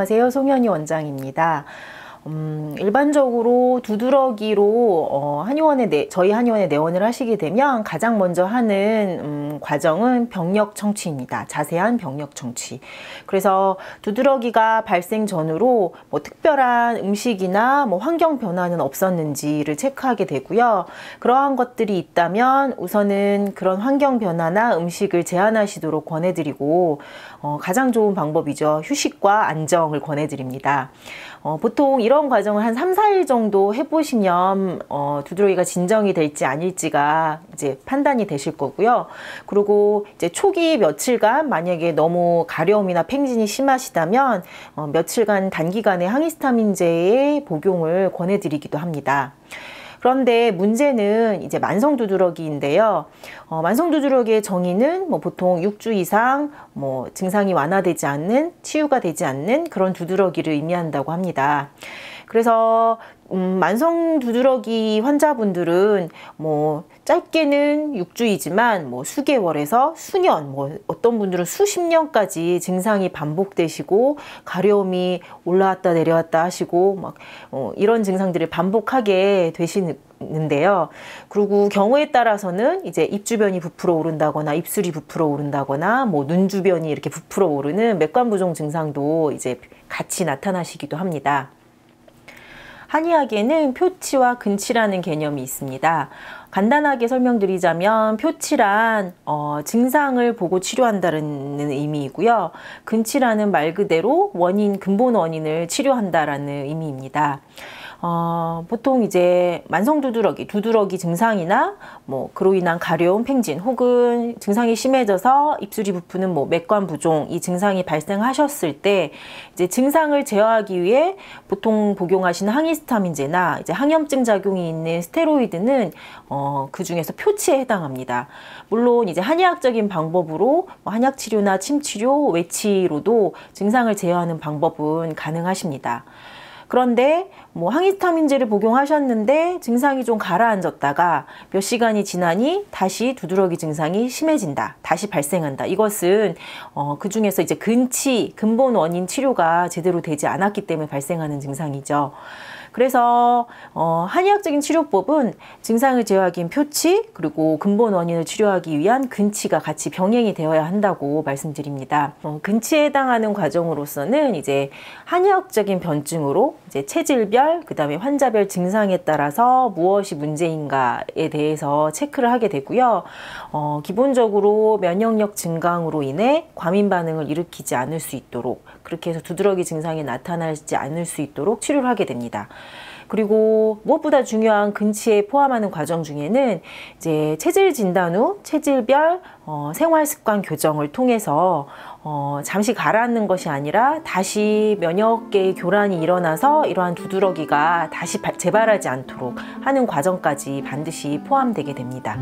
안녕하세요. 송현희 원장입니다. 음, 일반적으로 두드러기로 어, 한의원에 내, 저희 한의원에 내원을 하시게 되면 가장 먼저 하는 음, 과정은 병력 청취입니다. 자세한 병력 청취. 그래서 두드러기가 발생 전후로 뭐 특별한 음식이나 뭐 환경 변화는 없었는지를 체크하게 되고요. 그러한 것들이 있다면 우선은 그런 환경 변화나 음식을 제한하시도록 권해드리고 어, 가장 좋은 방법이죠. 휴식과 안정을 권해드립니다. 어, 보통 이런 과정을 한 3, 4일 정도 해보시면 어, 두드러기가 진정이 될지 아닐지가 이제 판단이 되실 거고요. 그리고 이제 초기 며칠간 만약에 너무 가려움이나 팽진이 심하시다면 어, 며칠간 단기간에 항히스타민제의 복용을 권해드리기도 합니다. 그런데 문제는 이제 만성 두드러기인데요. 어, 만성 두드러기의 정의는 뭐 보통 6주 이상 뭐 증상이 완화되지 않는 치유가 되지 않는 그런 두드러기를 의미한다고 합니다. 그래서 음, 만성 두드러기 환자분들은 뭐 짧게는 6주이지만 뭐 수개월에서 수년, 뭐 어떤 분들은 수십 년까지 증상이 반복되시고 가려움이 올라왔다 내려왔다 하시고 막 어, 이런 증상들을 반복하게 되시는데요. 그리고 경우에 따라서는 이제 입 주변이 부풀어 오른다거나 입술이 부풀어 오른다거나 뭐 눈 주변이 이렇게 부풀어 오르는 맥관부종 증상도 이제 같이 나타나시기도 합니다. 한의학에는 표치와 근치라는 개념이 있습니다. 간단하게 설명드리자면 표치란 어, 증상을 보고 치료한다는 의미이고요. 근치라는 말 그대로 원인, 근본 원인을 치료한다라는 의미입니다. 어, 보통 이제 만성 두드러기, 두드러기 증상이나 뭐 그로 인한 가려움, 팽진 혹은 증상이 심해져서 입술이 부푸는 뭐 맥관 부종 이 증상이 발생하셨을 때 이제 증상을 제어하기 위해 보통 복용하시는 항히스타민제나 이제 항염증 작용이 있는 스테로이드는 어, 그 중에서 표치에 해당합니다. 물론 이제 한의학적인 방법으로 뭐 한약 치료나 침 치료, 외치로도 증상을 제어하는 방법은 가능하십니다. 그런데 뭐 항히스타민제를 복용하셨는데 증상이 좀 가라앉았다가 몇 시간이 지나니 다시 두드러기 증상이 심해진다. 다시 발생한다. 이것은 어, 그 중에서 이제 근치, 근본 원인 치료가 제대로 되지 않았기 때문에 발생하는 증상이죠. 그래서 어, 한의학적인 치료법은 증상을 제어하기 위한 표치 그리고 근본 원인을 치료하기 위한 근치가 같이 병행이 되어야 한다고 말씀드립니다. 어, 근치에 해당하는 과정으로서는 이제 한의학적인 변증으로 이제 체질별 그 다음에 환자별 증상에 따라서 무엇이 문제인가에 대해서 체크를 하게 되고요. 어, 기본적으로 면역력 증강으로 인해 과민 반응을 일으키지 않을 수 있도록 그렇게 해서 두드러기 증상이 나타나지 않을 수 있도록 치료를 하게 됩니다. 그리고 무엇보다 중요한 근치에 포함하는 과정 중에는 이제 체질 진단 후 체질별 어, 생활 습관 교정을 통해서 어, 잠시 가라앉는 것이 아니라 다시 면역 계의 교란이 일어나서 이러한 두드러기가 다시 재발하지 않도록 하는 과정까지 반드시 포함되게 됩니다.